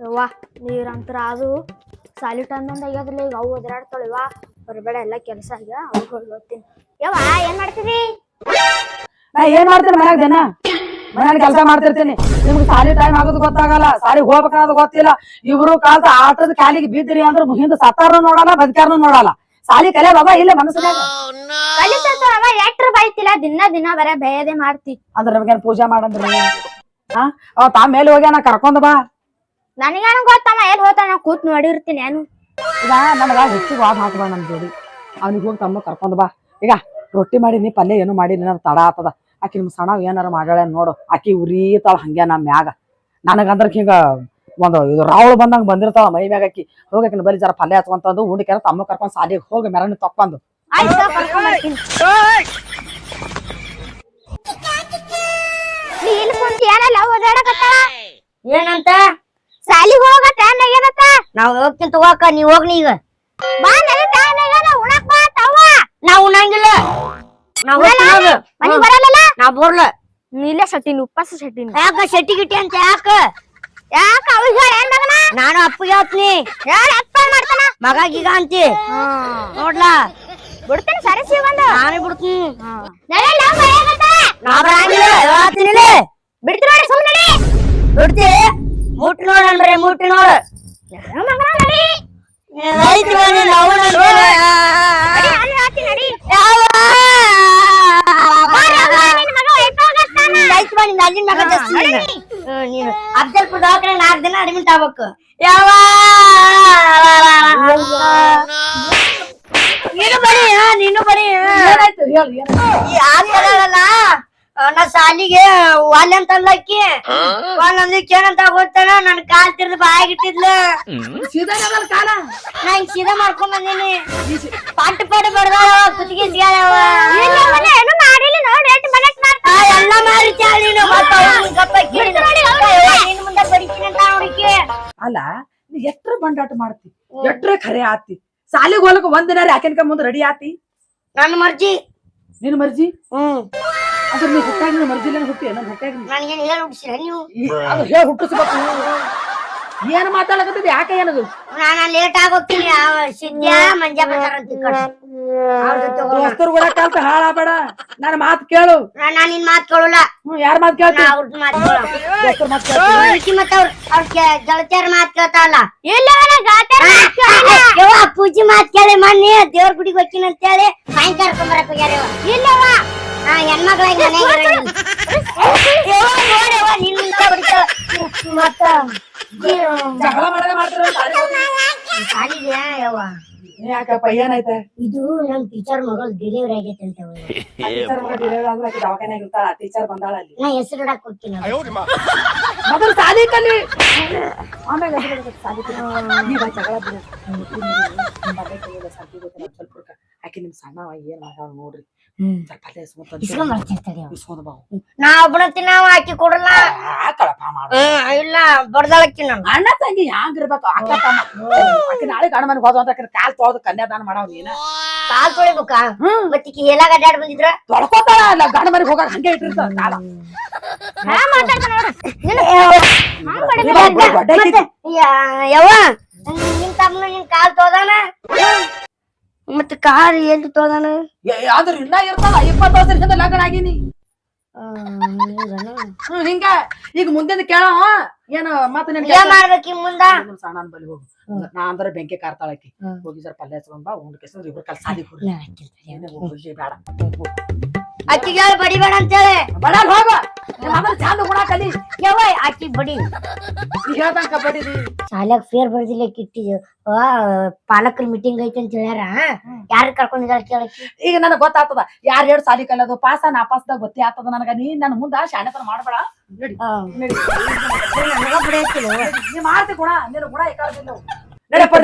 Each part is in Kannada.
ಯವ್ವ, ನೀರಂತರ ಅದು ಸಾಲಿ ಟೈಮ್ ಅಂದ ಆಗ್ಯಾದ್ರಲ್ಲ, ಈಗ ಅವು ಒದರಾಡ್ತಾಳಿವ ಬರಬೇಡ ಎಲ್ಲ ಕೆಲಸ ಆಗ್ಯ ಅವ್ರು ಹೋಗಿ ಹೋಗ್ತೀನಿ ಯವ್ವ, ಏನ್ ಮಾಡ್ತೀರಿ ನಾ ಏನ್ ಮಾಡ್ತೀನಿ ಮನ್ಯಾಗ ದಿನ? ಮನ್ಯಾಗ ಕೆಲಸ ಮಾಡ್ತಿರ್ತೀನಿ. ನಿಮ್ಗೆ ಸಾಲಿ ಟೈಮ್ ಆಗೋದು ಗೊತ್ತಾಗಲ್ಲ, ಸಾಲಿ ಹೋಗ್ಬೇಕನ್ನೋದು ಗೊತ್ತಿಲ್ಲ. ಇಬ್ರು ಕಾಲ್ತ ಆಟದ ಕಾಲಿಗೆ ಬಿದ್ದಿರಿ ಅಂದ್ರೆ ಹಿಂದ ಸತ್ತಾರನು ನೋಡಲ್ಲ, ಬದುಕ್ಯಾರನು ನೋಡಲ್ಲ. ಸಾಲಿ ಕಲೆ ಬಾಬಾ ಇಲ್ಲ ಮನಸ್ಸಿನಾಗ. ಕಲಿತಾವ ಎಟ್ರ ಬೈತಿಲ್ಲ ದಿನ ದಿನ ಬರೇ ಬೇಯದೆ ಮಾಡ್ತಿ. ಅದ್ರ ಬಗ್ಗೆ ಪೂಜೆ ಮಾಡಂದ್ರಿ? ಹಾ? ಅವ ತಾ ಮೇಲೆ ಹೋಗ್ಯಾನ ಕರ್ಕೊಂಡ್ ಬಾ. ನನಗೇನು ಗೊತ್ತಮ್ಮ ಎಲ್ಲಿ ಹೋತಾನ ನಾ ಕೂತ್ ನೋಡಿರ್ತೀನಿ ಏನು ಈಗ ನನಗ ಹೆಚ್ಚಿಗೆ ವಾದ ಹಾಕ್ಬೇಡ ನಮ್ ಜೋಡಿ. ಅವ್ನಿಗೆ ಹೋಗಿ ತಮ್ಮ ಕರ್ಕೊಂಡ್ ಬಾ. ಈಗ ರೊಟ್ಟಿ ಮಾಡಿನಿ ಪಲ್ಯ ಏನು ಮಾಡೀನಿ ನನ್ನ ತಡ ಆತದ. ಆಕಿ ನಿಮ್ ಸಣ್ಣ ಏನಾರ ಮಾಡ್ಯಾಳ ನೋಡು. ಆಕಿ ಉರಿತಾಳ ಹಂಗೆ ನಮ್ಮ ಮ್ಯಾಗ. ನನಗಂದ್ರ ಹಿಂಗ ಒಂದು ಇದು ರಾವಳ ಬಂದಂಗ ಬಂದಿರ್ತಾವ ಮೈ ಮ್ಯಾಗ ಹಾಕಿ. ಹೋಗಕ್ಕೆ ಬರೀ ಜರ ಪಲ್ಯ ಹಚ್ಕೊಂತಂದು ಉಂಡಿಕೆರ ತಮ್ಮ ಕರ್ಕೊಂಡ್ ಸಾಲಿಗೆ ಹೋಗಿ ಕುಂತಿ ಏನಲ್ಲ ಏನಂತ? ಸಾಲಿಗೆ ಹೋಗ ಟೈಮ್ ಆಗ್ಯದತ್ತ ನಾವ್ ಹೋಗ್ತೀನಿ ತಗೋಕ ನೀವ್ ಹೋಗ್ನಿ ಈಗ. ಬಾ ನನ್ನ ಟೈಮ್ ಆಗ್ಯದ ಉಣಕ್ ಬಾ ತವ್ವ. ನಾವ್ ಉಣಂಗಿಲ್ಲ. ನಾವು. ಮನಿಗ್ ಬರಲ್ಲ? ನಾ ಬರ್ಲ ನೀಲೆ ಸಟ್ಟಿನ ಉಪ್ಪಾಸ ಸಟ್ಟಿನ ಯಾಕ ಶೆಟ್ಟಿ ಗಿಟ್ಟಿ ಅಂತ ಯಾಕ? ಯಾಕ ಅವಿಗೆ ಹೇಳ ಏನ್ ಮಗನ? ನಾನು ಅಪ್ಪ ಹೇಳ್ತೀನಿ ಹೇಳ ಅಪ್ಪ ಮಾಡ್ತಾನ? ಮಗ ಗೀಗ ಅಂತಿ. ನೋಡ್ಲಾ. ಬಿಡ್ತೀನಿ ಸರಿ ಸಿಗಂದ ನಾನೇ ಬಿಡ್ತೀನಿ. ನಾ ಬರಂಗಿಲ್ಲ ಹೇಳ್ತೀನಿ ಬಿಡ್ತಿ ನೋಡಿ ಸುಮ್ಮನೆ ಬಿಡ್ತಿ. ಮುಟ್ಟಿ ನೋಡ ಅಂದ್ರೆ ಮುಟ್ಟಿ ನೋಡ. ಅಲ್ಲಿ ಮಗ ಜಾಸ್ತಿ ನೀನು. ಅಫ್ಜಲ್ಪುರ ದವಾಖಾನೆ ನಾಲ್ಕು ದಿನ ಅಡ್ಮಿಟ್ ಆಗ್ಬೇಕು. ಯಾವ ನೀನು ಬರೀ ಹಾ, ನೀನು ಬರೀ ಏನಾಯ್ತು? ಹೇಳು? ಯಾಕಲ್ಲ ನಾ ಸಾಲಿಗೆ ವಾಲ್ ಅಂತ ಅಲ್ಲಕ್ಕಿ ವಾಲ್ ಅಂದಕ್ಕೆ ಏನಂತ ಗೊತ್ತಾನ? ನನ್ ಕಾಲ್ ತಿರ್ದು ಬಾಯಾಗಿಟ್ಟಿದ್ಲು ಸೀದಾ ಕಾಲ? ನಾ ಹಿಂಗ್ ಸೀದಾ ಮಾಡ್ಕೊಂಡ್ ಬಂದೀನಿ. ಪಾಟ್ ಪಾಟ್ ಬಡ್ದಾವ ಕುತ್ತಿಗೆ ಸಿಗಾವ ಇಲ್ಲ ಮನೆ ಏನು ಮಾಡಿಲ್ಲ ನೋಡಿ ಎಷ್ಟು ಮನೆಗ್ ಮಾಡ್ತಾ? ಎಲ್ಲ ಮಾಡಿ ನೀನು ಮುಂದೆ ಬಡಿತೀನಿ ಅಂತ ನೋಡಿಕೆ ಅಲ್ಲ ನೀ ಎಟ್ರ ಬಂಡಾಟ ಮಾಡ್ತಿ? ಎಟ್ರ ಖರೆ ಆತಿ? ಸಾಲಿಗೆ ಹೋಲಕ್ ಒಂದಿನ ಯಾಕೆನ್ಕ ಮುಂದ್ ರೆಡಿ ಆತಿ? ನನ್ನ ಮರ್ಜಿ. ನಿನ್ ಮರ್ಜಿ? ಹ್ಮ್. ಅದ್ರ ನೀವು ಹುಟ್ಟಾಗ ಮರ್ಜಿ ಹುಟ್ಟಿ ನನ್ ಹುಟ್ಟಾಗ ನನ್ಗೇನ್ ಹೇಳಿ ಹುಡ್ಸಿರ ನೀವು? ಅದು ಹೇಳಿ ಹುಟ್ಟಿಸ್ಬೇಕು ಏನ್ ಮಾತಾಡಕತ್ತಿದ್ ಯಾಕೆ ಏನದು? ನಾನು ಲೇಟ್ ಆಗೋಗ್ತೀನಿ ಸಿದ್ಯ ಮಂಜ ಬರ್ತಾರಂತ ಈ ಕಡೆ. ಅವ್ರ. ದೋಸ್ತರು ಕಲ್ತ ಹಾಳಾಬೇಡ ನನ್ನ ಮಾತು ಕೇಳು. ನಾನು ನಾನ್ ಮಾತ್ ಕೇಳಲ್ಲ. ಯಾರ ಮಾತು ನಾ ಕೇಳ್ತಿ ಮಾತು ದೋಸ್ತರ ಮಾತು ಮತ್ತ ಅವ್ರ ಅವ್ರ ಗೆಳತಿಯರ ಮಾತ್ ಇಲ್ಲ ಯವ್ವ ಪೂಜಿ ಮಾತ್ ಕೇಳಿ ಮೊನ್ನೆ ದೇವ್ರ ಗುಡಿಗೆ ಹೋಗ್ತೀನಿ ಅಂತ ಹೇಳಿ ಸಾಯಂಕಾಲ ಕರ್ಕೊಂಬರಕ್ ಹೋಗ್ಯಾರ ಯವ್ವ. ಯಾಕಪ್ಪ ಏನೈತೆ ಇದು ನಮ್ ಟೀಚರ್ ಮಗಳು ಡೆಲಿವರಿ ಆಗೈತೆ ಅಂತ ಇರ್ತಾಳ. ಟೀಚರ್ ಬಂದಾಳ ಅಲ್ಲಿ. ನಾ ಹೆಸರು ಇಡಕ್ ಹೋಗ್ತೀನಿ. ಮೊದಲು ಸಾಲಿ ಕಲಿ ಆಮೇಲೆ ಸಾಲಿ ಜಗಳ ಬಿಡು. ಆಕಿ ನಿಮ್ ಸಣ್ಣ ಏನ್ ನೋಡ್ರಿ. ಸ್ವಲ್ಪ ಅಲ್ಲೇ ಇಸ್ಕೊಂಡ್ ಇಸ್ಕೊಂಡ್ ಬರ್ತಿರ್ತಾರೆ ಯವ್ವ. ಇಸ್ಕೊಂಡ್ ಬಾವು. ನಾ ಒಬ್ಬನ ತಿನ್ನಾವ ಆಕಿ ಕೊಡಲ್ಲ. ಕಳಪ ಮಾಡ. ಹ್ಮ್ ಇಲ್ಲ ಬಡ್ದಾಳಕ್ಕಿ ನಾನು. ಅಣ್ಣ ತಂಗಿ ಅಕ್ಕ ತಮ್ಮ ನಾಳೆ ಗಂಡ ಮನೆಗೆ ಹೋದ ಅಂತ ಆಕಿನ ಕಾಲ್ ತೊಳೆದು ಕನ್ಯಾದಾನ ಮಾಡವ್ ನೀನ. ಕಾಲ್ ತೊಳಿಬೇಕಾ? ಮತ್ತೀಕಿ ಎಲ್ಲಾಗ ಅಡ್ಡಾಡ್ ಬಂದಿದ್ರ? ತೊಳ್ಕೊತಾಳ ಅಲ್ಲ ಗಂಡ ಮನೆಗೆ ಹೋಗಾಕ ಹಂಗೆ ಇಟ್ಟಿರ್ತಾಳ ಕಾಲ. ಇವಾಗ ದೊಡ್ಡ ಆಕಿ ಯಾ- ಯವ್ವ ನಿನ್ ತಮ್ಮ ನಿನ್ ಕಾಲ್ ತೋದಾನ ಮತ್ತ ಕಾರ್ ಎಲ್ಲಿ ತೋದಾನ ಯಾವ್ದ್ರ ಇನ್ನ ಇರ್ತಾಳ. ಇಪ್ಪತ್ತು ವರ್ಷದ ಹಿಂದೆ ಲಗ್ನ ಆಗೀನಿ. ಹ್ಮ್ ಹಿಂಗ. ಈಗ ಮುಂದಿನ ಕೇಳವ ಏನ ಮತ್ತ ನಿನ್ ಏನ್ ಮಾಡ್ಬೇಕಿ ಮುಂದ? ಸಣ್ಣ ಬಲಿ ಹೋಗು. ನಾ ಅಂದ್ರ ಬೆಂಕಿ ಕಾರ್ತಾಳಕಿ. ಹೋಗಿ ಸರ್ ಪಲ್ಯ ಹಚ್ಕೊಂಡ್ ಬಾ ಉಂಡ್ ಕೆಸಂದ್ರ ಇಬ್ರು ಕಲ್ ಸಾಲಿ ಏನೇ ಬೇಡ. ಅಕ್ಕಿಗೆ ಹೇಳಿ ಬಡಿಬೇಡ ಅಂತೇಳಿ? ಬಡಲ್ ಹೋಗ. ಮೊದಲು ಚಂದ ಗುಣ ಕಲಿ. ಯವ್ವ ಅಕ್ಕಿ ಬಡಿ. ಕಬಡ್ಡಿ ಶಾಲ್ಯಾಗ ಫೇರ್ ಬರ್ದಿಲ್ಲ ಕಿಟ್ಟಿ ಪಾಲಕರ ಮೀಟಿಂಗ್ ಐತಿ ಅಂತ ಹೇಳ್ಯಾರ? ಯಾರು ಕರ್ಕೊಂಡಿದ್ದಾರೆ ಕೇಳಕ್ಕಿ ಈಗ ನನಗೆ ಗೊತ್ತಾಗ್ತದ. ಯಾರು ಎರಡು ಸಾಲಿ ಕಲಿಯೋದು ಪಾಸ ನಾಪಾಸ್ದಾಗ ಗೊತ್ತೇ ಆಗ್ತದ ನನಗ. ನೀ ನನ್ ಮುಂದ ಶಾಣೆತನ ಮಾಡ್ಬೇಡ. ನೀ ಮಾಡ್ತಿ ಗುಣ ನಿನ್ನ ಗುಣ ಇಕ್ಕಾದಿಲ್ಲ ನಡಪ್ಪ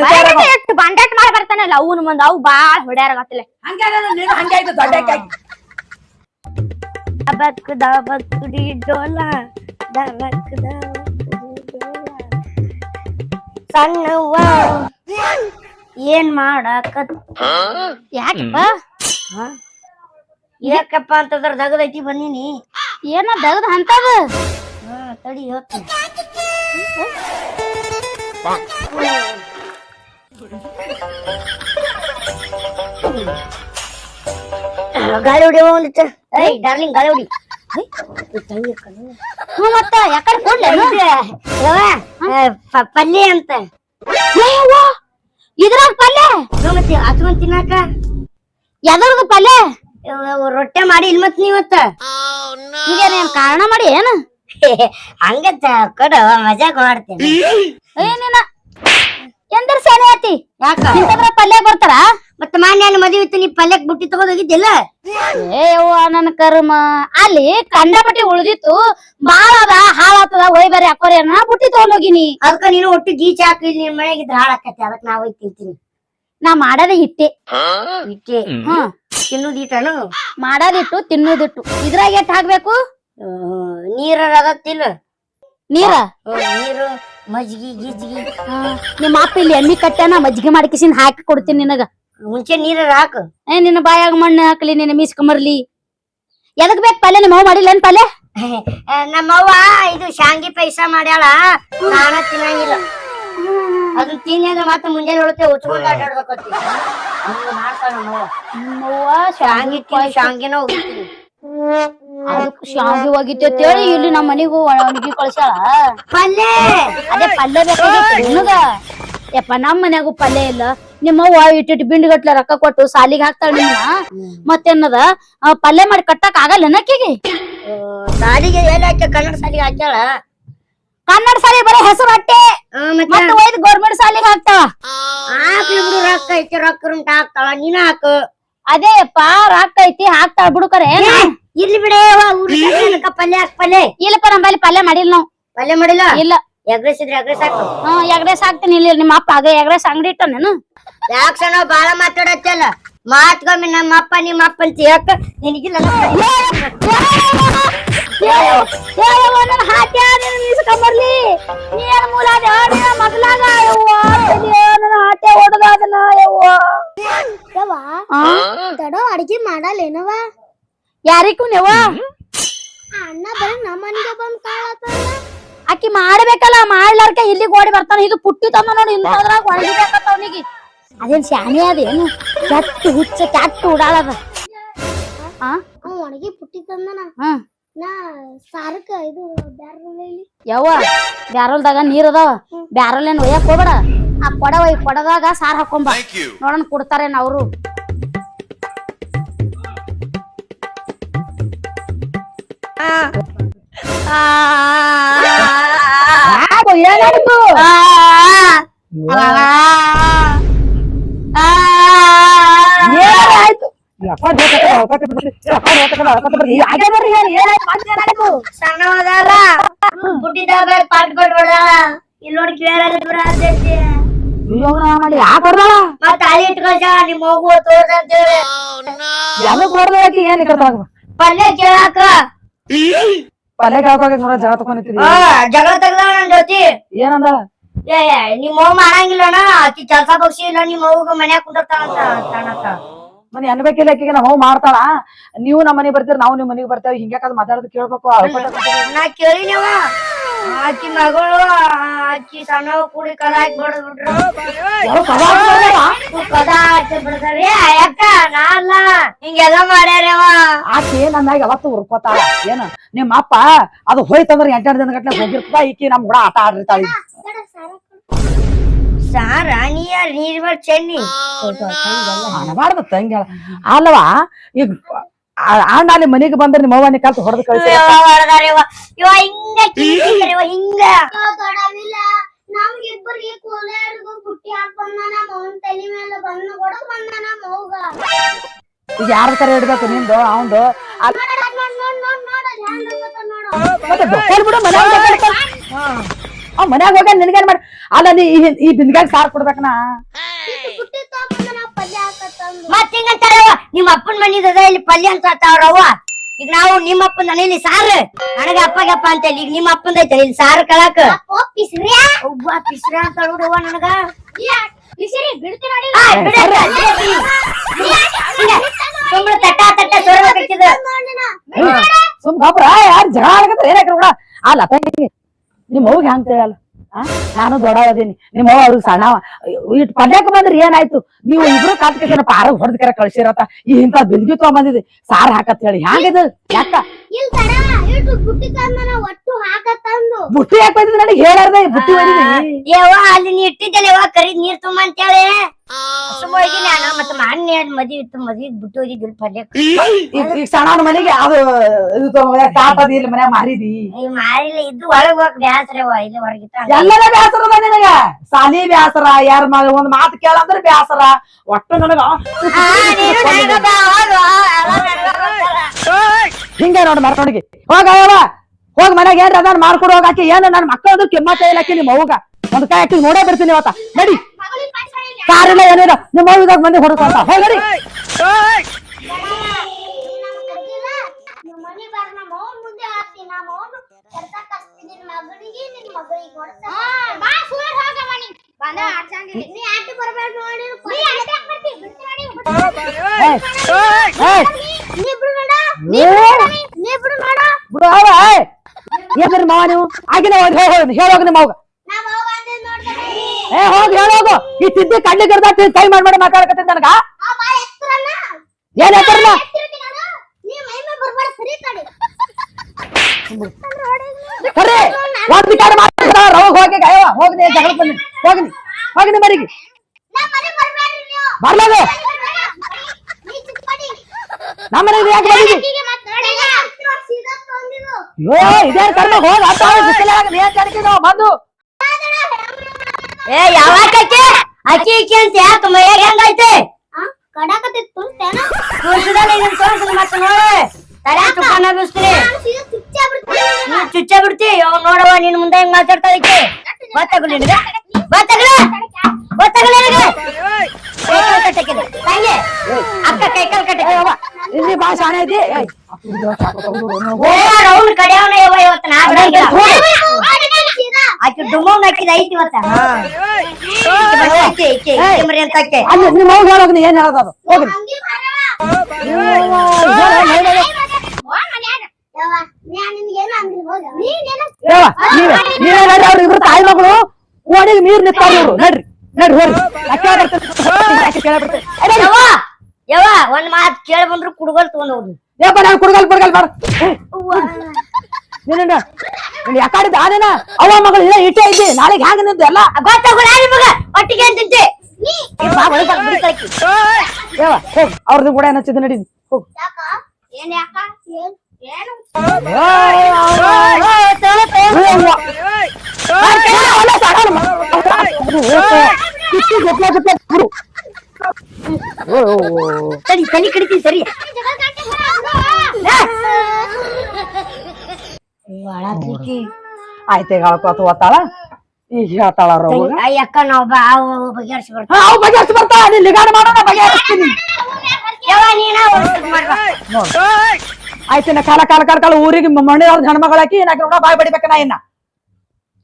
ಎಷ್ಟು ಬಂಡಾಟ್ ಮಾಡಿ ಬರ್ತಾನಲ್ಲ ಅವನ ಮುಂದ ಅವು ಬಾಳ ಹೊಡ್ಯಾರ ಗೊತ್ತಿಲ್ಲ. ಹಂಗೆ ನೀನು ಹಂಗೆ ಆಯ್ತು ದೊಡ್ಡ ಆಕಿ ದಬಕ್ ದಬಕ್ ಡಿ ಡೋಲ ದಬಕ್ ದಬಕ್ ಡೋಲ ಸಣ್ಣವ್ವ ಏನ್ ಮಾಡಾಕತ್ ಯಾಕಪ್ಪ ಯಾಕಪ್ಪ ಅಂತಂದ್ರ ದಗದೈತಿ ಬಂದೀನಿ ಏನ ದಗದ ಅಂತದ ಹಾ ತಡಿ ಹೇಳ್ತೀನಿ ಗಾಳಿ ಹೊಡಿ ಒಂದಿತ್ತು ಏಯ್ ಡಾರ್ಲಿಂಗ್ ಗಾಳಿ ಹೊಡಿ. ಹ್ಞೂ ಮತ್ತ ಯಾಕಡೆ ಯವ್ವ, ಪಲ್ಯ ಅಂತ. ಇದ್ರಾಗ ಪಲ್ಯ? ಹ್ಞೂ, ಮತ್ತೆ ಹಚ್ಕೊಂಡ್ ತಿನ್ನಾಕ. ಎದರ್ದು ಪಲ್ಯ? ರೊಟ್ಟೆ ಮಾಡಿ ಇಲ್ ಮತ್ ನೀವತ್ತ ಈಗ ನೀನ್ ಕಾರಣ ಮಾಡಿ ಏನ? ಹಂಗತ್ತ ಕೊಡು ಮಜಾಕ್ ಮಾಡ್ತೀನಿ. ಏನಿನ ಎಂದ್ರ ಸೇನೆ ಆತಿ ಯಾಕ ಪಲ್ಯ ಬರ್ತಾರ? ಮತ್ತ ಮಾನ್ಯ ಮದುವೆ ಇತ್ತು ನೀ ಪಲ್ಯಕ್ ಬುಟ್ಟಿ ತಗೊಂಡೋಗಿದ್ದಿಲ್ಲ ಏ ಯವ್ವ ನನ್ನ ಕರ್ಮ. ಅಲ್ಲಿ ಕಂಡಪಟ್ಟಿ ಉಳ್ದಿತ್ತು. ಬಾಳ ಅದ ಹಾಳಾತದ ಒಯ್ ಬೇರೆ ಹಾಕೋರಿ ಅನ್ನ ಬುಟ್ಟಿ ತಗೊಂಡೋಗಿನಿ. ಅದಕ್ಕ ನೀನು ಒಟ್ಟು ಗೀಚ ಹಾಕಿ ನಿನ್ ಮನೆಗಿದ್ರೆ ಹಾಳಾಕತ್ತೆ ಅದಕ್ ನಾವ್ ಹೋಗಿ ತಿಂತೀನಿ. ನಾ ಮಾಡದ ಹಿಟ್ಟೆ. ಇಟ್ಟೆ ಹ್ಮ್. ತಿನ್ನುದಿಟ್ಟನು ಮಾಡದಿಟ್ಟು ತಿನ್ನುದಿಟ್ಟು ಇದ್ರಾಗ ಎಷ್ಟ್ ಹಾಕ್ಬೇಕು? ನೀರ ಅದತ್ತಿಲ್ಲ ನೀರ? ನೀರು ಮಜ್ಗಿ ಗಿಜ್ಗಿ. ಹಾ, ನಿಮ್ಮ ಅಪ್ಪ ಇಲ್ಲಿ ಎಮ್ಮಿ ಕಟ್ಟಾನ ಮಜ್ಗಿ ಮಾಡ್ಕಿಸಿನ ಹಾಕಿ ಕೊಡ್ತೀನಿ ನಿನಗ. ಮುಂಚೆ ನೀರ ಹಾಕ. ಏ ನಿನ್ನ ಬಾಯಾಗ ಮಣ್ಣು ಹಾಕ್ಲಿ ನಿನ್ನ ಮೀಸ್ಕೊಂಬರ್ಲಿ ಎದಕ್ ಬೇಕು ಪಲ್ಯ ನಿಮ್ಮ ಅವ್ ಮಾಡಿಲ್ಲ ಏನ್ ಪಲ್ಯ ನಮ್ಮವ್ವ ಇದು ಶಾಂಗಿ ಪೈಸ ಮಾಡ್ಯಾಳ ನಾನ ತಿನ್ನಂಗಿಲ್ಲ. ಅದು ತಿನ್ನ ಮತ್ತೆ ಮುಂಜಾನೆ ಹೊಳತೆ ಉಚ್ಕೊಂಡ್ ಆಟಾಡ್ಬೇಕತ್ತಿ ಹಂಗ ಮಾಡ್ತಾಳ ನಮ್ಮವ್ವ ನಿಮ್ಮವ್ವ ಶಾಂಗಿ ತಿಂದು ಶಾಂಗಿನ ಹೋಗಿರ್ತೀನಿ ಅದಕ್ ಶಾವಿಗೆ ಹೋಗಿತ್ತೆ ಅಂತೇಳಿ ಇಲ್ಲಿ ನಮ್ಮ ಮನೆಗೂ ಒಣಗಿ ಕಳ್ಸಾಳ ಪಲ್ಯ! ಅದೇ ಪಲ್ಯ ಬೇಕಾಗಿತ್ತು ನಿನಗ. ಯಪ್ಪ ನಮ್ಮ ಮನ್ಯಾಗೂ ಪಲ್ಯ ಇಲ್ಲ. ನಿಮ್ಮವ್ವ ಇಟ್ಟಿಟ್ಟು ಬಿಂಡಿಗಟ್ಲೆ ರೊಕ್ಕ ಕೊಟ್ಟು ಸಾಲಿಗೆ ಹಾಕ್ತಾಳ ನಿನ್ನ? ಮತ್ತೇನದ ಪಲ್ಯ ಮಾಡಿ ಕಟ್ಟಕ್ ಆಗಲ್ಲ ನಕ್ಕಿಗೆ? ಸಾಲಿಗೆ ಏನ್ ಹಾಕ್ಯ? ಕನ್ನಡ ಸಾಲಿಗೆ ಹಾಕ್ಯಾಳ? ಕನ್ನಡ ಸಾಲಿ ಬರೀ ಹೆಸರು ಅಟ್ಟೆ. ಮತ್ತೆ? ಒಯ್ದು ಗೌರ್ಮೆಂಟ್ ಸಾಲಿಗೆ ಹಾಕ್ತಾಳ ಹಾಕ್ಲಿ ಬಿಡು ರೊಕ್ಕ ಐತಿ ರೊಕ್ಕ ಉಂಟ ಹಾಕ್ತಾಳ ನೀನ ಹಾಕು. ಅದೇ ಪಾ ರೊಕ್ಕ ಐತಿ ಹಾಕ್ತಾಳ ಬಿಡು ಕರೆ. ಇರ್ಲಿ ಬಿಡೇ ಪಲ್ಯ ಹಾಕ್ ಪಲ್ಯ? ಇಲ್ಲಪ್ಪ ನಮ್ಮಲ್ಲಿ ಪಲ್ಯ ಮಾಡಿಲ್ಲ ನಾವು. ಪಲ್ಯ ಮಾಡಿಲ್ಲ? ಇಲ್ಲ. ಎಗ್ರೆಸ್ ಇದ್ರೆ ಎಗ್ರೆಸ್ ಹಾಕು ಹಾ ಎಗ್ರೆಸ್ ಹಾಕ್ತೀನಿ ಇಲ್ಲಿ ನಿಮ್ಮ ಅಪ್ಪ ಅದೇ ಎಗ್ರೆಸ್ ಅಂಗಡಿ ಇಟ್ಟನೇನು ಯಾಕ ಸಣ್ಣ ಬಾಳ ಮಾತಾಡತ್ತಲ್ಲ ಮಾತ್ಕೊಮ್ಮೆ ನಮ್ಮ ಅಪ್ಪ ನಿಮ್ಮ ಅಪ್ಪ ಅಂತ ಯಾಕ ನಿನಗಿಲ್ಲ ಬರ್ಲಿ ಹಾಟೆ ಹೊಡೆದಾದನ ತಡೋ ಅಡಿಗೆ ಮಾಡಲ್ಲೇನವ ಯಾರಿಗೂ ನೀವ ಅಣ್ಣ ಬರೀ ನಮ್ಮ ಮನೆಗೆ ಬಂದ್ ಕಾಳತ್ತಲ್ಲ ಆಕಿ ಮಾಡ್ಬೇಕಲ್ಲ ಮಾಡ್ಲಾರ್ಕ ಇಲ್ಲಿಗೆ ಓಡಿ ಬರ್ತಾನ. ಇದು ಪುಟ್ಟಿ ತಂದ ನೋಡಿ ಇಂತದ್ರಾಗ ಒಣಗಿಬೇಕತ್ತ ಅವನಿಗೆ. ಅದೇನ್ ಶಾಣೆ ಅದೇನು ಕೆಟ್ಟು ಹುಚ್ಚ ಕೆಟ್ಟು ಉಡಾಳದ ಆ? ಅವ್ ಒಣಗಿ ಪುಟ್ಟಿ ತಂದನ. ಹ್ಮ್ ನಾ ಇದು ಬ್ಯಾರಲ್ಲಿ ಯವ್ವ ಬ್ಯಾರಲ್ದಾಗ ನೀರ್ ಅದಾವ. ಬ್ಯಾರಲ್ ಏನ್ ಒಯ್ಯಕ್ ಹೋಗ್ಬೇಡ. ಆ ಕೊಡ ಒಯ್ ಕೊಡದಾಗ ಸಾರ್ ಹಾಕೊಂಬ. ನೋಡೋಣ ಕೊಡ್ತಾರೇನ್ ಅವ್ರು. ಏನಾಯ್ತು ಏನಾಯ್ತು ಯಪ್ಪ ಜೋತಕ ಹೊಳ್ಕೊತ ಬಿಡ್ರಿ. ಯಪ್ಪ ಜೋತಕ ಹೊಳ್ಕೊತ ಬಿಡ್ರಿ. ಯಾಕೆ ಬರ್ರಿ ಏನ್ ಏನಾಯ್ತು ಮತ್ತೆ ಏನಾಯ್ತು? ಸಣ್ಣವದಾರ ಹುಟ್ಟಿದಾಗ ಪಾಟ್ ಕೊಡ್ಬೇಡ ಇಲ್ಲಿ ನೋಡಿ ಕೇಳಿದ್ರ ಅಂತೈತಿ ಅಯ್ಯೋ ನಾ ಮಾಡಿ ಯಾಕೆ ಹೊಡ್ದಾಳ ಮತ್ತ ತಾಳಿ ಇಟ್ಕೊಳ್ಸ ನಿಮ್ ಹೋಗುವ ತೋರ್ಸ ಅಂತೇಳಿ ಯಾವಾಗ ಹೊಡ್ದಾಳ ಆಕಿ ಏನ್ ಇಕ್ಕಡ್ತಾಳ ಪಲ್ಯ ಕೇಳಾಕ ಪಲ್ಯ ಕೇಳ್ಕೋಗ ನೋಡ ಜಗಳ ತಕೊಂಡಿರ್ತೀರಿ ಆ, ಜಗಳ ತೆಗ್ದಾಳ ನನ್ ಜೊತೆ. ಏನಂದ? ಏ ಏ, ನಿಮ್ ಮಾಡಂಗಿಲ್ಲಣ್ಣ ಆಕಿ ಕೆಲ್ಸ ಬಗ್ಸಿ ಇಲ್ಲ ನಿಮ್ ಅವ್ಗ ಮನ್ಯಾಗ ಕುಂದಿರ್ತಾಳಂತ ತಾಣಕ್ಕ ಮನೆ ಅನ್ಬೇಕಿಲ್ಲ ಆಕಿಗೆ ನಮ್ಮ ಅವ್ವ ಮಾಡ್ತಾಳ. ನೀವು ನಮ್ಮ ಮನೆಗೆ ಬರ್ತೀರ ನಾವು ನಿಮ್ಮ ಮನೆಗೆ ಬರ್ತೇವೆ. ಹಿಂಗ್ಯಾಕ ಮಾತಾಡೋದು ಕೇಳ್ಬೇಕು ನಾ ಕೇಳಿ ಕೇಳಿನವ ಆಕಿ ಮಗಳು ಆಕಿ ಸಣ್ಣ ಕೂಡಿ ಕದ ಹಾಕಿ ಬಡದ್ ಬಿಟ್ರು ಯಾರೋ ಕದ? ಹಾಕಿ ಬಿಡ್ತಾರ ಯಾಕ ನಾ ಅಲ್ಲ. ಹಿಂಗೆಲ್ಲ ಮಾಡ್ಯಾರವ ಆಕಿ ನನ್ನ ಮ್ಯಾಗ ಯಾವತ್ತು ಉರ್ಕೋತಾಳ ಏನ? ನಿಮ್ಮ ಅಪ್ಪ ಅದು ಹೋಯ್ತಂದ್ರ ಎಂಟೆರಡು ದಿನ ಗಟ್ಲೆ ಹೋಗಿರ್ತದ ಈಕಿ ನಮ್ ಕೂಡ ಆಟ ಆಡಿರ್ತಾಳಿ. ಸಾರ ನೀ ನೀರ್ ಬರ್ ಚೆನ್ನಿ. ತಂಗಿ ಅಲ್ವಾ? ಈಗ ಅಣ್ಣ ಅಲ್ಲಿ ಮನೆಗೆ ಬಂದ್ರೆ ನಿಮ್ಮ ಅವ್ವನಿ ಕಲ್ತು ಹೊಡೆದು ಕಳಿಸಿ. ಮೌನ್ ಯಾರ ಕರೆ ಇಡ್ಬೇಕು ನಿಂದು ಅವಂದು? ಮತ್ತೆ ಬಿಡು ಮನ್ಯಾಗ ಅವ್ ಮನ್ಯಾಗ ಹೋಗ ನಿನಗೇನ್ ಮಾಡಿ ಅಲ್ಲ ನೀ ಈ- ಈ ಬಿಂದ್ಯಾಗ ಸಾರ್ ಕೊಡ್ಬೇಕನ? ಮತ್ ಹಿಂಗಂತಾರವ ನಿಮ್ಮ ಅಪ್ಪನ ಮನಿದ ಇಲ್ಲಿ ಪಲ್ಯ ಅಂತ ಅವ್ರವ್ವ ಈಗ ನಾವು ನಿಮ್ಮ ಅಪ್ಪನ ಮನೇಲಿ ಸಾರು. ನನಗ ಅಪ್ಪಗಪ್ಪ ಅಂತ ಹೇಳಿ ಈಗ ನಿಮ್ಮ ಅಪ್ಪಂದ ಐತೆ ಇಲ್ಲಿ ಸಾರು ಕಳಾಕ. ಒಬ್ಬ ಪಿಸ್ರ ಅಂತ ನೋಡುವ ನನಗ. ಆ, ಬಿಡು, ಬಿಡು. ಹಿಂಗೆ, ಸುಮ್ನೆ ತಟ್ಟ ತಟ್ಟ ಸುಮ್ ಗೊಬ್ಬರ ಯಾರು ಜಗಳ ಆಗತ್ತ ಅಲ್ಲ ನಿಮ್ಮ ಅವ್ಗೆ ಹ್ಯಾಂಗ ತಿಳಿಯಲ್ಲ? ಆ? ನಾನು ದೊಡ್ಡವದೀನಿ ನಿಮ್ಮ ಅವ್ವ ಅವ್ರಿಗೆ ಸಣ್ಣವ. ಇಟ್ ಪಲ್ಯಕ್ಕೆ ಬಂದ್ರೆ ಏನಾಯ್ತು? ನೀವು ಇಬ್ರು ಕಾತ್ಕೇನ ಪಾರ ಹೊಡೆದ ಕರೆ ಕಳ್ಸಿರತ್ತ. ಈ ಇಂತ ಬಿಲ್ಗಿ ತಗೊಂಬಂದಿದೆ. ಸಾರ್ ಹಾಕತ್ ಹೇಳಿ. ಹ್ಯಾಂಗಿದು? ಯಾಕ? ಬುಟ್ಟಿ ಯಾಕೆ ಬಂದಿದ್ ನನಗೆ ಹೇಳಾರ್ದೆ? ಬುಟ್ಟಿ ಬಂದಿದೆ ಅಲ್ಲಿ ನೀರ್ ತುಂಬ ಅಂತೇಳಿ ಸುಮ್ಮ ಹೋಗಿ ನಾನು ಮತ್ತೆ ಮಾನ್ಯ ಮದ್ವಿ ಇತ್ತು ಮದಿ ಬಿಟ್ಟು ಹೋಗಿದ್ದಿಲ್ ಪಲ್ಯ ಈಗ ಈಗ ಮನೆಗೆ ಅದು ಇದು ಇಲ್ಲಿ ಮನ್ಯಾಗ ಮಾರಿದಿ. ಮಾರಿಲ್ಲ ಒಳಗ್ ಹೋಗ್ ಇಲ್ಲಿ ಹೊರಗಿತ್ತ ಎಲ್ಲರ ಬ್ಯಾಸರ ಅದ ನಿನಗ? ಸಾಲಿ ಬ್ಯಾಸರ ಯಾರ ಒಂದ್ ಮಾತು ಕೇಳಂದ್ರ ಬ್ಯಾಸರ. ಒಟ್ಟು ನನಗ ಹಿಂಗ ನೋಡ್ ಮರ್ಕೊಂಡಿ ಹೋಗ ಹೋಗ್ ಮನೆಗೆ ಏನ್ರ ಅದಾನ ಮಾಡ್ಕೊಡು ಹೋಗ ಆಕಿ ಏನ ನನ್ ಮಕ್ಕಳದು ಕೆಮ್ಮತ್ತ ಇಲ್ಲಕಿ ನಿಮ್ಮ ಅವ್ಗ ಒಂದ್ ಕಾಯಿ ಹಾಕಿ ನೋಡೇ ಬಿಡ್ತೀನಿ ಇವತ್ತ. ನಡಿ. ಕಾರಿಲ್ಲ ಏನಿಲ್ಲ ನಿಮ್ಮ ಅವ್ವಾಗ ಮಂದಿ ಹೊಡ್ಕೊಂತ ಹೋಗರಿ ಬಿಡು ಮಾವ ನೀವು ಆಗಿನ ಹೇಳೋಗ ನಿಮ್ಮ ಅವ್ಗ ನಮ್ಮ ಅವ್ವ ಅಂದೆ ನೋಡ್ತಾನೆ ಏ ಹೋಗಿ ಹೇಳೋದು ಈ ತಿದ್ದಿ ಕಡ್ಲಿ ಕಡ್ದ ಕೈ ಮಾಡಿ ಮಾತಾಡಕತ್ತೀನಿ ನನಗ. ಏನ್ ಮೇಲೆ ಸರಿ ಒಂದ್ ವಿಚಾರ ಹೋಗಿ ಹೋಗಿ ನೀ ಜಗಳ ಬಂದಿ ಹೋಗಿ ನೀ ಹೋಗಿ ನೀ ಮರಿಗೆ ಬರ್ಲಾಗ? ಯಾಕೆ ಬಂದಿದ್ದಿ? ಅಯ್ಯೋ ಇದೇ ಕರ್ಮ ಹೋಗಿ ಅರ್ಥ ಏನ್ ಕರ್ಕಿ ನಾವು ಬಂದು ಏ ಯಾವಾಗ ಆಕಿ? ಅಕ್ಕಿ ಇಕ್ಕಿ ಅಂತ ಯಾಕ ಮೈಯಾಗ ಹೆಂಗೈತೆ ಇದನ್ನ ತೋರ್ಸಿದ ಮತ್ತೆ ನೋಡು. ತಲೆ ತುಪ್ಪನ ಚುಚ್ಚಾ ಚುಚ್ಚ ಬಿಡ್ತಿ? ಅವ್ ನೋಡವ ನಿನ್ ಮುಂದೆ ಹೆಂಗ್ ಮಾತಾಡ್ತಾ ಇಕ್ಕೆ ಗೊತ್ತಾಗಲಿ ನಿನಗ. ಗೊತ್ತಾಗಲ ಗೊತ್ತಾಗಲ ನಿನಗ. ಕೈಕಾಲ್ ಕಟ್ಟಕ್ಕಿದೆ ತಂಗಿ. ಅಕ್ಕ ಕೈಕಾಲ್ ಕಟ್ಟಕ್ಕೆ ಇಲ್ಲಿ ಬಾ ಶಾಣೆ ಐತಿ ಓ ಕಡೆಯವನ ಇವತ್ತು ನಾ ಬಿಡಂಗಿಲ್ಲ. ಆಕಿ ಡುಮೌನ್ ಹಾಕಿದ ಐತಿ ಇವತ್ತ. ಅಲ್ಲಿ ನಿಮ್ಮ ನೀ ಏನ್ ಹೇಳೋದು ಅದು? ನೀನೇನು ನೀವೇ ನೀವೇ ನಡ್ರಿ ಅವ್ರ ಇಬ್ರು ತಾಯಿ ಮಗಳು? ಓಣಿಗೆ ನೀರ್ ನಿಂತಾರ ಇವ್ರು. ನಡ್ರಿ ನಡ್ರಿ ಹೋರಿ ಅಕ್ಕ ಒಂದ್ ಮಾತ್ ಕೇಳಿ ಬಂದ್ರು ಕುಡುಗಲ್ ತಗೊಂಡ್ ಹೋಗ್ರಿ ಯಪ್ಪ ನಾನು ಕುಡ್ಗಲ್ ಕುಡ್ಗಲ್ ಬೇಡ. ನೀನ ಯಾಕಾಡಿದ ಆದನ? ಅವ ಮಗಳು ಇಲ್ಲ ಇಟ್ಟೇ ಐತಿ ನಾಳೆಗೆ ಹ್ಯಾಂಗ ನಿಂತು ಎಲ್ಲ? ಗೊತ್ತಾಗೋಲ್ಲ ನಿಮಗ ಒಟ್ಟಿಗೆ ಅಂತ ತಿಂತಿ ಬಾ ಒಳಗ್ ಬಿಡಿ ಕಳಕಿ ಯವ್ವ ಹೋಗ್ ಅವ್ರದ್ದು ಕೂಡ ಏನಚ್ಚಿದ ನಡಿ ಹೋಗ್. ಯಾಕ? ಏನ್ ಯಾಕ? ಏನ್ ಏನು? ತಡಿ ತಲಿ ಕಡಿತೀನಿ ಸರಿ. ಆಯ್ತು ಈಗ ಅಳ್ಕೊತ ಈಗ ಹೇಳ್ತಾಳ ಅವ್ರ ಅಯ್ಯಕ್ಕ ನಾವ್ ಬಾ ಬಗೆಹರಿಸಿ ಬರ್ತೀವಿ ಅವ್ ಬಗೆಹರಿಸಿ ಬರ್ತಾಳ ನೀನ್ ಲಿಗಾಡ ಮಾಡೋಣ ಬಗೆಹರಿಸ್ತೀನಿ. ಯವ್ವ ನೀನ ಒಳ್ಳೆ ಮಾಡ್ಬಾ. ಆಯ್ತು ಇನ್ನ ಕಾಲ ಕಾಲ ಕಾಲ ಕಾಲ ಊರಿಗೆ ಮಣ್ಣಿ ಅವ್ರದ್ದು ಹೆಣ್ಮಗಳ ಹಾಕಿ ನಾ ನೋಡ ಬಾಯಿ ಬಡಿಬೇಕ ನಾ ಇನ್ನ.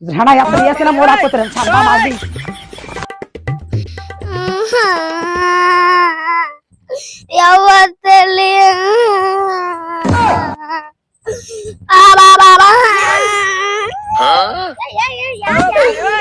ಇದ್ರ ಹಣ ಎಷ್ಟು ದಿನ ಮೂರ್ ಹಾಕೋತೀರಿ ಚಂದ ಮಾಡಿ ಯಾವತ್ತಲ್ಲಿ? ಆ ಬಾ ಬಾ ಬಾ ಯಾಕ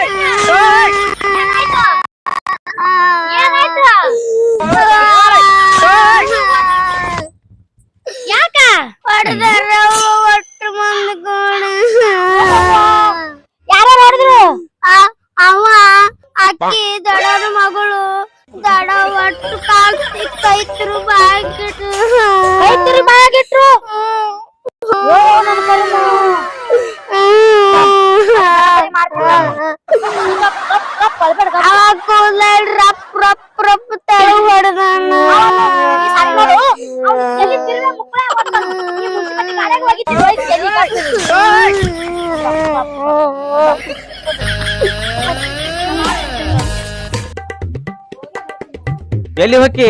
ಎಲ್ಲಿ ಹೊಕ್ಕಿ?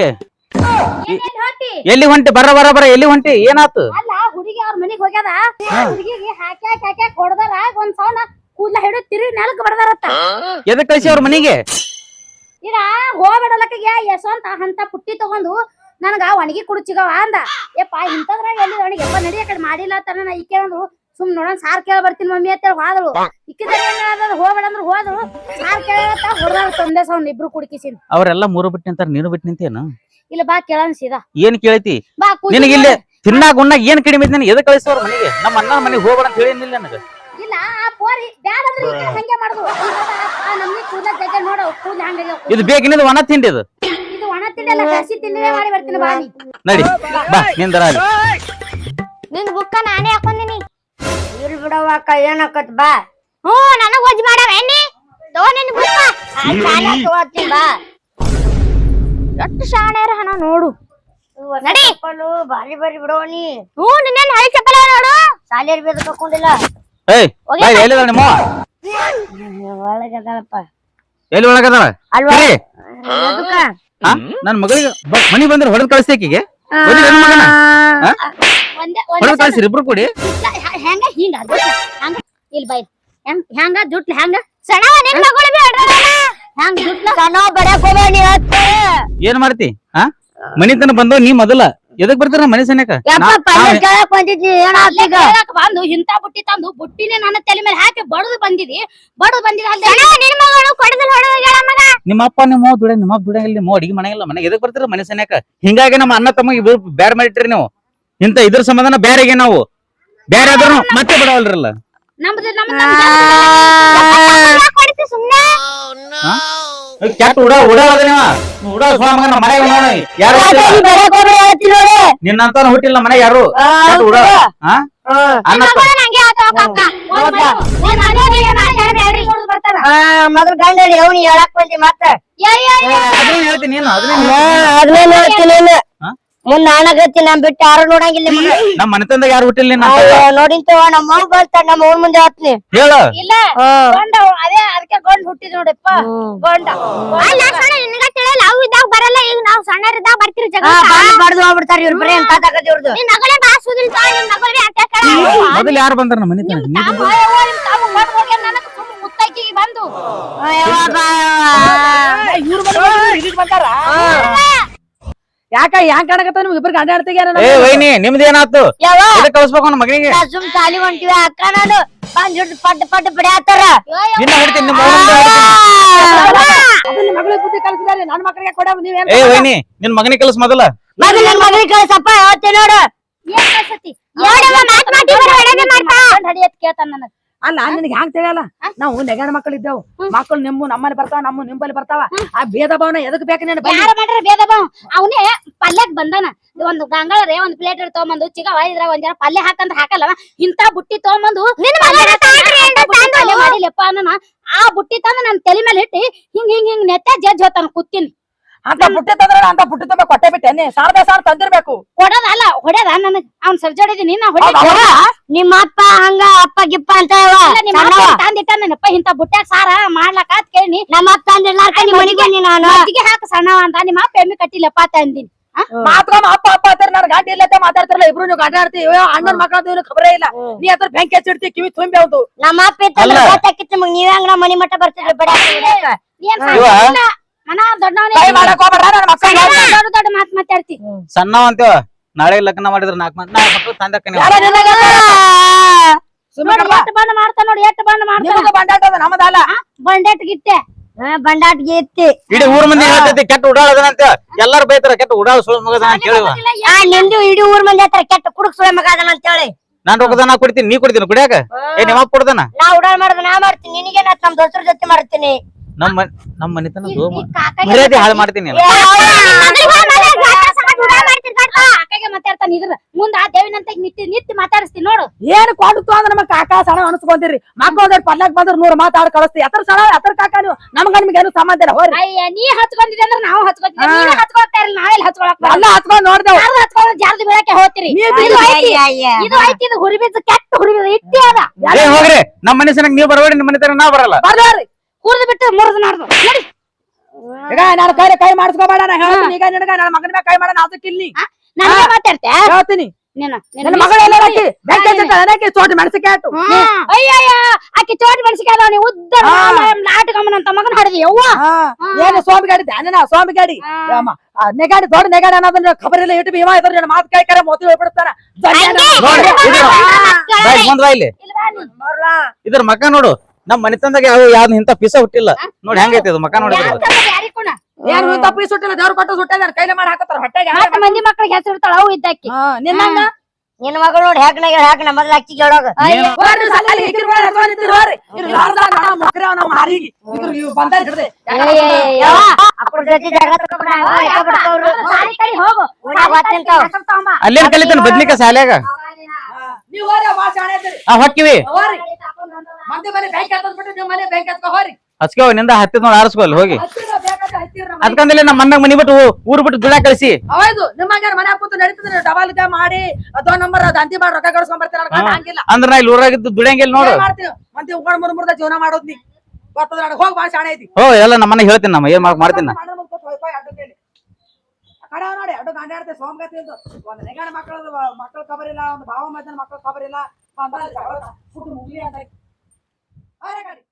ಎಲ್ಲಿ ಹೊಂಟಿ? ಬರ ಬರ ಬರ ಎಲ್ಲಿ ಹೊಂಟಿ? ಏನಾತು? ಅಲ್ಲ ಹುಡುಗಿ ಅವ್ರ ಮನೆಗೆ ಹೋಗ್ಯದ. ಹುಡುಗಿಗೆ ಹಾಕ್ಯಾಕ್ ಹಾಕ್ಯಾಕ್ ಹೊಡೆದಾರ ಒಂದ್ ಸಾವಿರ ಕೂದ್ಲ ಹಿಡಿದು ತಿರುಗಿ ನೆಲಕ್ ಬಡದಾರತ್ತ ಎದಕ್ ಕಳ್ಸಿ ಅವ್ರ ಮನಿಗೆ? ಈಗ ಹೋಗ್ಬಿಡಲಕ್ಕಿಗೆ ಯಶವಂತ ಅಂತ ಪುಟ್ಟಿ ತಗೊಂಡು ನನಗ ಒಣಗಿ ಕುಡ್ಚಿಗವ ಅಂದ. ಯಪ್ಪ ಇಂಥದ್ರಾಗ ಎಲ್ಲಿ ಒಣಗಿ ಯಪ್ಪ ನಡಿ ಕಡೆ ಮಾಡಿಲ್ಲ ತನ ನಾ ಈ ಅಂದ್ರು. ಸುಮ್ ನೋಡೋಣ ಸಾರ್ ಕೇಳ ಬರ್ತೀನಿ ಮಮ್ಮಿ ಅಂತ ಹೋದಳು ಇಕ್ಕಿದ್ರೆ ಹೋಗ್ಬೇಡ ಅಂದ್ರೆ ಹೋದಳು ಸಾರ್ ಕೇಳತ್ತ ಹೊಡೆದ ತಂದೆ ಸೌಂಡ್ ಇಬ್ರು ಕುಡ್ಕಿಸಿನ್. ಅವ್ರೆಲ್ಲ ಮೂರು ಬಿಟ್ಟು ನಿಂತಾರ ನೀನು ಬಿಟ್ಟು ನಿಂತೇನು? ಇಲ್ಲ ಬಾ ಕೇಳನ್ ಸೀದಾ. ಏನ್ ಕೇಳೈತಿ? ನಿನಗೆ ಇಲ್ಲಿ ತಿನ್ನಾಗ ಉಣ್ಣಾಗ ಏನ್ ಕಡಿಮೆ ಐತಿ ನನಗೆ? ಎದ ಕಳಿಸೋರ್ ಮನೆಗೆ? ನಮ್ಮ ಅಣ್ಣ ಮನೆಗೆ ಹೋಗ್ಬೇಡ ಅಂತ ಹೇಳಿನಿಲ್ಲ ನನಗೆ? ಇಲ್ಲ ಆ ಪೋರಿ ಬ್ಯಾಡ ಅಂದ್ರೆ ಹಂಗೆ ಮಾಡುದು. ನಮ್ಗೆ ನೋಡು ಹಂಗೆ ಇದು ಬೇಕಿನಿಂದ ಒಣ ತಿಂಡಿ ಇದು. ಇದು ಒಣ ತಿಂಡಿ ಅಲ್ಲ ಹಸಿ ತಿಂಡಿನೇ ಮಾಡಿ ಬರ್ತೀನಿ ಬಾ ನೀ ನಡಿ ಬಾ ನಿಂದರ ಅಲ್ಲಿ ನಿನ್ ಬುಕ್ಕ ನಾನೇ ಹಾಕೊಂದಿನಿ ಇರ್ಲಿ ಬಿಡವ್ವ ಅಕ್ಕ ಏನಾಕತ್ ಬಾ ಹ್ಞೂ ನನಗ್ ಒಜ್ ಮಾಡವ ಎಣ್ಣಿ ತೋ ನಿನ್ ಬುಕ್ಕ ಆ ಸಾಲ ತಗೋತೀನಿ ಬಾ ಎಷ್ಟು ಶಾಣ್ಯಾರ ಹಣ ನೋಡು ನಡಿ ಚಪ್ಪಲು ಬಾರಿ ಬಾರಿ ಬಿಡವ ನೀ ಹ್ಞೂ ನಿನ್ನೇನ್ ಹಳಿ ಚಪ್ಪಲ ನೋಡು ಸಾಲಿಯರ್ ಬೇದ ಕರ್ಕೊಂಡಿಲ್ಲ ಏಯ್ ಬಾ ಎಲ್ಲಿದ ನಿಮ್ಮ ಒಳಗದಳಪ್ಪ ಎಲ್ಲಿ ಒಳಗದಾಳ ಅಲ್ವಾ ಸರಿ ಎದಕ್ಕ ಹಾ ನನ್ ಮಗಳಿಗೆ ಮನಿ ಬಂದ್ರೆ ಹೊಡೆದ್ ಕಳಿಸಿ ಹೊಡೆದ್ ಕಳ್ಸಿರಿ ಇಬ್ರು ಕೂಡಿ. ಹೆಂಗ ಹಿಂಗ ಇಲ್ಲಿ ಬೈ. ಸಣ್ಣ ಹೋಗ್ಬೇಡ ಏನ್ ಮಾಡ್ತಿ ಹಾ ಮನಿ ತನ ಬಂದವ್ ನೀ ಮೊದಲ. ಎದಕ್ ಬರ್ತಾರ ಮನೆ ಸನ್ಯಾಕ ಯಪ್ಪ ಪಲ್ಯ ಕೇಳಕ್ ಬಂದಿದ್ದಿ ಏನಾತ್ ಈಗ ಕೇಳಾಕ ಬಂದು ಇಂತ ಬುಟ್ಟಿ ತಂದು ಬುಟ್ಟಿನೇ ನನ್ನ ತಲೆ ಮೇಲೆ ಹಾಕಿ ಬಡದು ಬಂದಿದಿ ಬಡದು ಬಂದಿದ ನಿಮ್ಮಪ್ಪ ಸಣ್ಣವ ನಿನ್ ಮಗಳು ಕೊಡದಲ್ ಹೊಡೆದ ಮಗ ನಿಮ್ಮ ಅಪ್ಪ ನಿಮ್ಮ ದುಡ ನಿಮ್ಮ ಅಪ್ಪ ದುಡಿಯಂಗಿಲ್ಲ ನಿಮ್ಮ ಅವ್ವ ಅಡಿಗೆ ಮಾಡಂಗಿಲ್ಲ ಮನೆಗೆ ಎದಕ್ ಬರ್ತಾರ ಮನೆ ಸನ್ಯಾಕ ಹಿಂಗಾಗಿ ನಮ್ಮ ಅಣ್ಣ ತಮ್ಮ ಇಬ್ರು ಬೇರೆ ಮಾಡಿಟ್ರಿ ನೀವು ಇಂತ ಇದ್ರ ಸಂಬಂಧನ ಬ್ಯಾರೆಗೆ ನಾವು ಬ್ಯಾರೆ ಆದ್ರೂ ಮತ್ತೆ ಬಿಡವಲ್ರಲ್ಲ ನಮ್ದು ನಮ್ಮ ಸುಮ್ನೆ ಕೆಟ್ಟ ಉಡ ಉಡ ಅದ ನೀವ. ಉಡ ಮಗನ ಮನೆಗೆ ನೋಡ ಯಾರು ನಿನ್ನಂತ ಹುಟ್ಟಿಲ್ಲ ಮನೆ ಯಾರು? ಕೆಟ್ಟ ಉಡ. ಹಾ ಅನ್ನ ಮೊದಲ್ ಗಂಡ ಅವನಿ ಹೇಳಕ್ ಬಂದಿ ಮತ್ತ. ಅದನ್ನೇ ಹೇಳ್ತೀನಿ ನೀನು ಅದನ್ನೇ ಅದನ್ನೇ ಹೇಳ್ತೀನಿ ಹಾ? ಮುಂದ್ ನಾನಾಗತ್ತಿ ನಮ್ ಬಿಟ್ಟು ಯಾರು ನೋಡಂಗಿಲ್ಲ. ನಮ್ಮ ಮನೆತಂದಾಗ ಯಾರು ಹುಟ್ಟಿಲ್ಲ ಅಯ್ಯೋ, ನೋಡಿಂತವ ನಮ್ಮ ಅವ್ವ ಬರ್ತಾಳ ನಮ್ಮ ಅವ್ನ ಮುಂದೆ ಹತ್ನಿ ಹೇಳು. ಇಲ್ಲ ಗೊಂಡ ಅದೇ ಅದಕ್ಕೆ ಗೊಂಡ್ ಹುಟ್ಟಿದ್ ನೋಡಪ್ಪ. ಗೊಂಡ. ಅಲ್ಲ ಸಣ್ಣ ನಿನಗ ತಿಳಿಯಲ್ಲ ಅವು ಇದ್ದಾಗ ಬರಲ್ಲ ಈಗ ನಾವು ಸಣ್ಣರಿದ್ದಾಗ ಬರ್ತೀರಿ ಜಗ ಬಡ್ದು ಹೋಗ್ಬಿಡ್ತಾರ ಇವ್ರ ಬರೀ ಅಂತ ಇವ್ರದ್ದು ನಿನ್ ನಿನ್ ಮೊದಲು ಯಾರು ಬಂದಾರ ನಮ್ಮ ಮನೆ ನೀ ಬಂದಿ? ಮುತ್ತೈಕಿಗೆ ಬಂದು? ಇವ್ರು ಬಂದಾರ? ಯಾಕ ಯಾಕ ಕಾಣಕತ್ತ ನಿಮ್ಗೆ ಇಬ್ರು ಗಂಡ ಏ ವೈನಿ ನಿಮ್ದು ಏನಾತು ಯಾವ ಎದಕ್ ಕಳ್ಸ್ಬೇಕು ಅವ್ನ ಮಗನಿಗೆ? ಸುಮ್ ಸಾಲಿ ಹೊಂಟಿವಿ ಅಕ್ಕ ನಾನು ಬಂದ್ ಜುಟ್ಟು ಪಟ್ ಪಟ್ ಬಿಡ್ಯಾತಾರ. ನಿನ್ನ ಹಿಡ್ತೀನಿ ನಿಮ್ಮ. ಅದನ್ನ ಮಗಳಿಗೆ ಬುದ್ಧಿ ಕಲಿಸಿದಾರೆ ನನ್ನ ಮಕ್ಕಳಿಗೆ ಕೊಡ ನೀವೇನ್ ಏ ವೈನಿ ನಿನ್ ಮಗನಿಗೆ ಕಳ್ಸ ಮೊದಲ. ನನ್ ಮಗಳಿಗೆ ಕಳ್ಸಪ್ಪ ಹೇಳ್ತೀನಿ ನೋಡು. ಏನ್ ಕಳ್ಸತಿ? ಮಾತ್ ಮಾತಿ ಬರೋ ಹೊಡೆದೇ ಮಾಡ್ತಾ? ಹಡಿಯತ್ ಕೇಳ್ತಾನ ನನಗ. ಅಲ್ಲ ನಿನಗೆ ಹ್ಯಾಂಗ ತಿಳಿಯಲ್ಲ? ನಾವು ನೆಗಣ ಮಕ್ಕಳು ಇದ್ದೇವು. ಮಕ್ಕಳು ನಿಮ್ಮ ನಮ್ಮಲ್ಲಿ ಬರ್ತಾವ ನಮ್ಮ ನಿಂಬಲ್ಲಿ ಬರ್ತಾವ. ಆ ಭೇದ ಭಾವನ ಎದಕ್ ಬೇಕು ನೀನು? ಯಾರ ಮಾಡ್ರ ಭೇದ ಭಾವ? ಅವನೇ ಪಲ್ಯಕ್ ಬಂದಾನ. ಒಂದು ಗಂಗಾಳರೆ ಒಂದ್ ಪ್ಲೇಟ್ ತಗೊಂಬಂದು ಚಿಗವ ಇದ್ರ ಒಂದ್ ಜನ ಪಲ್ಯ ಹಾಕಂತ ಹಾಕಲ್ಲ ಇಂತ ಬುಟ್ಟಿ ತಗೊಂಬಂದು ಮಾಡಿಲ್ಲಪ್ಪ ಆ ಬುಟ್ಟಿ ತಂದ ನನ್ ತಲೆ ಮೇಲೆ ಇಟ್ಟಿ ಹಿಂಗ್ ಹಿಂಗ್ ಹಿಂಗ್ ನೆತ್ತ ಜಜ್ ಹೋತಾನ ಕುತ್ತೀನಿ ಅಂತ ಪುಟ್ಟಿ ತಂದ್ರ ಅಂತ ಪುಟ್ಟಿ ತುಂಬ ಕೊಟ್ಟೆ ಬಿಟ್ಟೆ. ಸಾರದ ಸಾರ ತಂದಿರ್ಬೇಕು. ಕೊಡೋದಲ್ಲ ಹೊಡ್ಯದ? ನನಗ್ ಅವ್ನ್ ಸರ್ಜಾಡಿದೀನಿ ನಾ ಹೊಡ್ಯ ಹೌದಾ? ನಿಮ್ಮ ಅಪ್ಪ ಹಂಗ ಅಪ್ಪ ಗಿಪ್ಪ ಅಂತ ತಂದಿಟ್ಟ ನನ್ನಪ್ಪ ಇಂತ ಬುಟ್ಟ್ಯಾಗ ಸಾರ ಮಾಡ್ಲಾಕ ಅಂತ ಕೇಳಿ. ನಮ್ಮ ಅಪ್ಪ ತಂದಿರ್ಲಾರ್ಕ ನಾನು. ಮಜ್ಜಿಗೆ ಹಾಕ ಸಣ್ಣ ಅಂತ. ನಿಮ್ಮ ಅಪ್ಪ ಎಮ್ಮಿ ಕಟ್ಟಿಲ್ಲಪ್ಪ ತಂದಿನಿ ಮಾತ್ರ ಮಾತ್ಕೊಮ್ಮ ಅಪ್ಪ ಅಪ್ಪ ಅಂತಾರೆ ನಾನು ಗಾಡಿ ಇಲ್ಲತ್ತೆ ಮಾತಾಡ್ತಾರಲ್ಲ ಇಬ್ರು ನೀವು ಗಂಡ ಆಡ್ತೀವಿ ಅಣ್ಣನ ಮಕ್ಕಳ ಏನು ಖಬರೇ ಇಲ್ಲ. ನೀ ಅದ್ರ ಬೆಂಕಿ ಹಚ್ಚಿಡ್ತಿ ಕಿವಿ ತುಂಬಿ ಹೌದು ನಮ್ಮ ಅಪ್ಪ ಅಲ್ಲ. ನೀವ್ ಹೆಂಗ್ ಮನಿ ಮಟ್ಟ ಬರ್ತಿದ್ರೆ ಬೇಡ ಮನ ದೊಡ್ಡವನೇ ಕೈ ಮಾಡಕ್ ಹೋಗ್ಬೇಡ ನನ್ನ ಮಕ್ಕಳಿಗೆ ದೊಡ್ಡ ದೊಡ್ಡ ಮಾತ್ ಮಾತಾಡ್ತಿ. ಸಣ್ಣವ ಅಂತೇವ ನಾಳೆ ಲಗ್ನ ಮಾಡಿದ್ರ ನಾಲ್ಕು ಮಂದಿ ನಾಲ್ಕು ಯಾರ? ಸುಮ್ಮನೆ ನೋಡಿ ಎಷ್ಟ್ ಮಾಡ್ತಾ ನೋಡಿ ಎಷ್ಟ್ ಬಂದ್ ಮಾಡ್ತಾ. ಬಂಡಾಟ ಅದ ನಮ್ಮದಲ್ಲ ಬಂಡೆಟ್ ಗಿಟ್ಟೆ. ಬಂಡಾಟ್ಗೆ ಎತ್ತಿ ಇಡೀ ಊರ್ ಮಂದಿ ಹೇಳ್ತೈತಿ? ಕೆಟ್ಟ ಉಡಾಳದನಂತ ಎಲ್ಲಾರು ಬೈತಾರ ಕೆಟ್ಟ ಉಡಾಳ ಸುಳ್ಳು ಮಗದ ಅಂತ ಕೇಳಿವ. ಆ ನಿಂದು ಇಡೀ ಊರ ಮಂದಿ ಹತ್ರ ಕೆಟ್ಟ ಕುಡುಕ್ ಮಗ ಅದನ್ನ ಅಂತ ಹೇಳಿ ನಾನ್ ರೊಕ್ಕದ ನಾ ಕೊಡ್ತೀನಿ ನೀ ಕೊಡ್ತೀನಿ ಕುಡಿಯಾಕ? ಏ ನಿಮ್ಮ ಅಪ್ಪ ಕೊಡ್ದನ? ನಾ ಉಡಾಳ್ ಮಾಡ್ದ ನಾ ಮಾಡ್ತೀನಿ ನಿನಗೆ ನಮ್ ದೋಸ್ತರ ಜೊತೆ ಮಾಡ್ತೀನಿ. ನಮ್ಮ ನಮ್ಮ ಮನಿತನ ಮರ್ಯಾದೆ ಹಾಳು ಮಾಡ್ತೀನಿ ನಾನು. ಕಾಕಾಗೆ ಮಾತಾಡ್ತಾನ ಇದ್ರ. ಮುಂದ ಆ ದೇವಿನಂತ ನಿತ್ತಿ ನಿತ್ತಿ ಮಾತಾಡಿಸ್ತೀನಿ ನೋಡು. ಏನ್ ಕೊಡ್ತು ಅಂದ್ರೆ ನಮ್ಮ ಕಾಕಾ ಸಣ ಅನ್ಸ್ಕೊಂತೀರಿ. ಮಕ್ಕಳು ಒಂದ್ ಪಲ್ಲಾಕ್ ಬಂದ್ರ ನೂರ್ ಮಾತಾಡ್ ಕಳಿಸ್ತಿ. ಸಣ ಕಾಕ ನೀವು. ನಮ್ಗ ನಿಮ್ಗೆ ಏನು ಸಂಬಂಧ ಹೋರಿ. ಅಯ್ಯ ನೀ ಹಚ್ಕೊಂಡಿದ್ದೆ ಅಂದ್ರೆ ನಾವು ನೀವೇ ಹಚ್ಕೊಳ್ತಾ ನಾವೆಲ್ಲ ಹಚ್ಕೊಳಕ್ ಎಲ್ಲ ಹಚ್ಕೊಂಡ್ ನೋಡ್ದೇವ್. ಯಾರು ಹಚ್ಕೊಳ್ಳೋ ಜಾರ್ದು ಬೀಳಕ್ಕೆ ಹೋಗ್ತೀರಿ. ನೀವ್ ಇದು. ಐತಿ. ಇದು ಕೆಟ್ಟ ಹುರಿಬಿದ್ದು. ಇಟ್ಟಿ ಅದ. ಏ ಹೋಗ್ರಿ. ನಮ್ಮ ಮನೆ ಸನಕ್ ನೀವ್ ಬರಬೇಡಿ ನಿಮ್ಮ ಮನೆ ನಾ ಬರಲ್ಲ. ಬರ್ದಾರಿ ಹುರಿದು ಬಿಟ್ಟು ಮುರಿದು ನಾಡ್ದು. ನೋಡಿ. ಈಗ ನಾನು ಕೈ ಕೈ ಮಾಡಿಸ್ಕೋಬೇಡ ನಾ ಹೇಳ್ತೀನಿ. ಈಗ ನಿನಗ ನನ್ನ ಮಗನ ಮ್ಯಾಗ ಕೈ ಮಾಡ ಅದಕ್ಕಿಲ್ಲಿ ನನಗೆ ಮಾತಾಡ್ತೆ ಹೇಳ್ತೀನಿ. ನನ್ನ ಮಗಳು ಎಲ್ಲ ಹಾಕಿ. ಚೋಟಿ ಅಯ್ಯಯ್ಯ ಆಕಿ ಚೋಟ್ ಬೆಳೆಸಿಕಾದ ನೀವು ಉದ್ದ ಹಾ. ನಾಟಕಮ್ಮನ ಅಂತ ಮಗನ ಹಡದಿ ಯವ್ವ. ಏನು ಸ್ವಾಮಿ ಗಾಡಿ ಧ್ಯಾನ ಸ್ವಾಮಿ ಗಾಡಿ ಅಮ್ಮ, ಆ ನೆಗಾಡಿ ದೊಡ್ಡ ನೆಗಾಡಿ ಅನ್ನೋದನ್ನ ಖಬರ್ ಇಲ್ಲ ಇಟ್ಟು ಭೀಮಾ ಇದ್ರ ನನ್ನ ಮಾತು ಕೈ ಮೋತಿ ಇಲ್ಲಿ. ಬಾ ಇಲ್ಲಿ ಇದ್ರ ಮಕ್ಕ ನೋಡು. ನಮ್ ಮನಿತಂದಾಗ ಯಾವ ಯಾವ್ದು ಇಂತ ಪೀಸ ಹುಟ್ಟಿಲ್ಲ. ನೋಡಿ ಹೆಂಗೈತಿ ನೋಡಿದ್ರ ಯಾರಿಕುಣ ಏನು ತಪ್ಪಿ ಸುಟ್ಟಿಲ್ಲ ದೇವ್ರ ಕೊಟ್ಟು ಸುಟ್ಟಿದಾರ ಕೈಲಿ ಮಾಡಿ ಹಾಕತ್ತಾರ ಹೊಟ್ಟೆಗೆ ಮತ್ತ ಮಂದಿ ಮಕ್ಳಿಗೆ ಹೆಸರು ಇರ್ತಾಳ ಅವು ಇದ್ದಾಕಿ ಹಾ, ನಿನ್ನಂಗ ನಿನ್ ಮಗಳು ನೋಡಿ ನಮ್ಮ ಮೊದ್ಲು ಅಕ್ಕಿ. ಅಲ್ಲೇನ್ ಕಲಿತಾನ ಬದ್ನಿಕ ಶಾಲ್ಯಾಗ? ಹೊಕ್ಕಿವಿ. ಮಂದಿ ಮನೆ ಹತ್ತದ್ಬಿಟ್ಟು ನಿಮ್ ಮನೆ ಬ್ಯಾಂಕ್ ಹತ್ಕೊ ಹೋರಿ ಹಚ್ಕೋ ನಿಂದ ಹತ್ತಿದ್ ನೋಡಿ ಆರಿಸ್ಕೊಲ್ ಹೋಗಿ. ಹತ್ತಿರ ಬೇಕಾದ್ರೆ ಹತ್ತಿರ ನಮ್ಮ ಮನೆ. ನಮ್ಮ ಮನ್ನಾಗ ಮನಿ ಬಿಟ್ಟು ಊರು ಬಿಟ್ಟು ದುಡ ಕಳಿಸಿ. ಹೌದು ನಿಮ್ಮ ಹಂಗಾರ ಮನೆ ಕೂತು ನಡೀತದ್ರೆ ಡಬಲ್ ಗ ಮಾಡಿ ಅದೋ ನಂಬರ್ ದಂತಿ ಮಾಡಿ ರೊಕ್ಕ ಗಳಿಸ್ಕೊಂಡ್ ಬರ್ತೀರ ಅನ್ಕೊಂಡ್ ಹಂಗಿಲ್ಲ. ಅಂದ್ರ ನಾ ಇಲ್ಲಿ ಊರಾಗಿದ್ದು ದುಡಿಯಂಗಿಲ್ಲ ನೋಡು. ಏನ್ ಮಾಡ್ತೀವಿ ಮಂದಿ ಉಗ್ಕೊಂಡ್ ಮುರ್ ಮುರ್ದ ಜೀವನ ಮಾಡೋದ್ ನೀ. ಗೊತ್ತದ ನನಗೆ? ಹೋಗಿ ಭಾಳ ಶಾಣೆ ಐತಿ ಹೋ ಎಲ್ಲ ನಮ್ಮ ಮನೆಗೆ ಹೇಳ್ತೀನಿ ನಮ್ಮ ಏನ್ ಮಾಡ್- ಮಾಡ್ತೀನಿ ನಾ. ಕಡೆ ನೋಡಿ ಅಡ್ಡ ಸೋಮಗತಿ. ಒಂದ್ ನೆಗಣ ಮಕ್ಕಳ ಖಬರ್ ಇಲ್ಲ ಒಂದು ಭಾವ ಮಕ್ಕಳ ಖಬರ್ ಇಲ್ಲ. ಒಂದ್ ಜಗಳ, ಮುಗ್ಲಿ ಅಂತ ಹೊರಗಡೆ